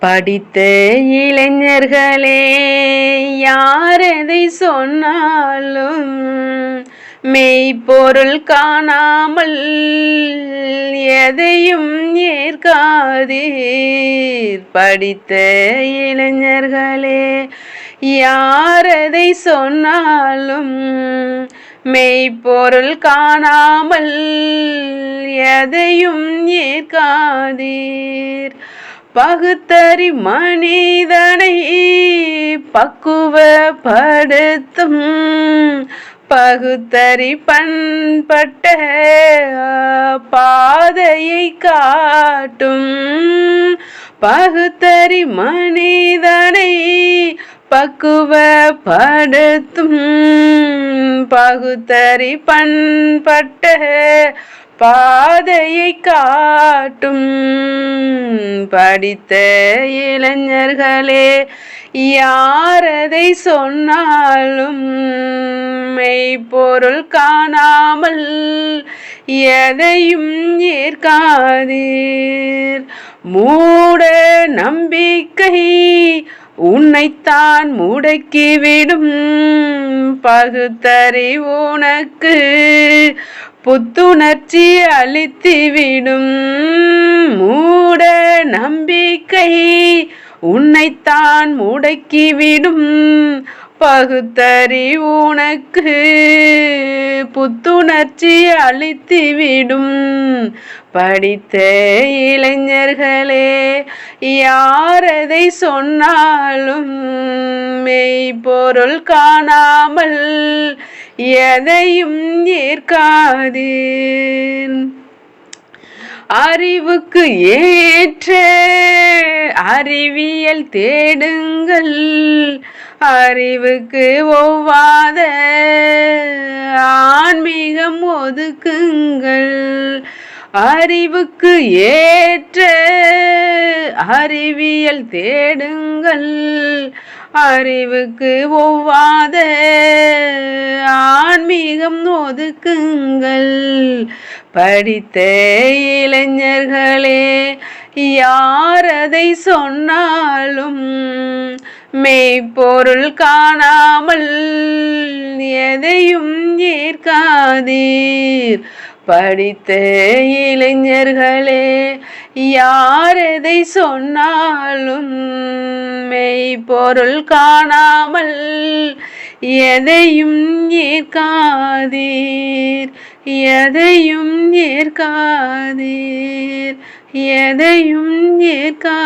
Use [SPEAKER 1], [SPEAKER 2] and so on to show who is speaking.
[SPEAKER 1] படித்த இளைஞர்களே யார் எதை சொன்னாலும் மெய்ப்பொருள் காணாமல் எதையும் ஏற்காதீர். படித்த இளைஞர்களே யார் எதை சொன்னாலும் மெய்ப்பொருள் காணாமல் எதையும் ஏற்காதீர். பகுத்தறி மனிதனை பக்குவப்படுத்தும். பகுத்தறி பண்பட்ட பாதையை காட்டும். பகுத்தறி மனிதனை பக்குவப்படுத்தும். பகுத்தறி பண்பட்ட பாதையை காட்டும். படித்த இளைஞர்களே யாரதை சொன்னாலும் மெய்ப்பொருள் காணாமல் எதையும் ஏற்காதீர். மூட நம்பிக்கை உன்னைத்தான் முடக்கிவிடும். பகுத்தறி உனக்கு புத்துணர்ச்சி அளித்துவிடும் மூட நம்பிக்கை உன்னைத்தான் முடக்கிவிடும் பகுத்தறி உனக்கு புத்துணர்ச்சி அளித்துவிடும் படித்த இளைஞர்களே யாரதை சொன்னாலும் மெய்ப்பொருள் காணாமல் எதையும் ஏற்காதீர் அறிவுக்கு ஏற்ற அறிவியல் தேடுங்கள். அறிவுக்கு ஒவ்வாத ஆன்மீகம் ஒதுக்குங்கள். அறிவுக்கு ஏற்ற அறிவியல் தேடுங்கள். அறிவுக்கு ஒவ்வாத ஆன்மீகம் ஒதுக்குங்கள். படித்த இளைஞர்களே யார் அதை சொன்னாலும் மெய்ப்பொருள் காணாமல் எதையும் ஏற்காதீர். படித்த இளைஞர்களே யார் எதை சொன்னாலும் மெய்ப்பொருள் காணாமல் எதையும் ஏற்காதீர் எதையும் ஏற்காதீர் எதையும் ஏற்கா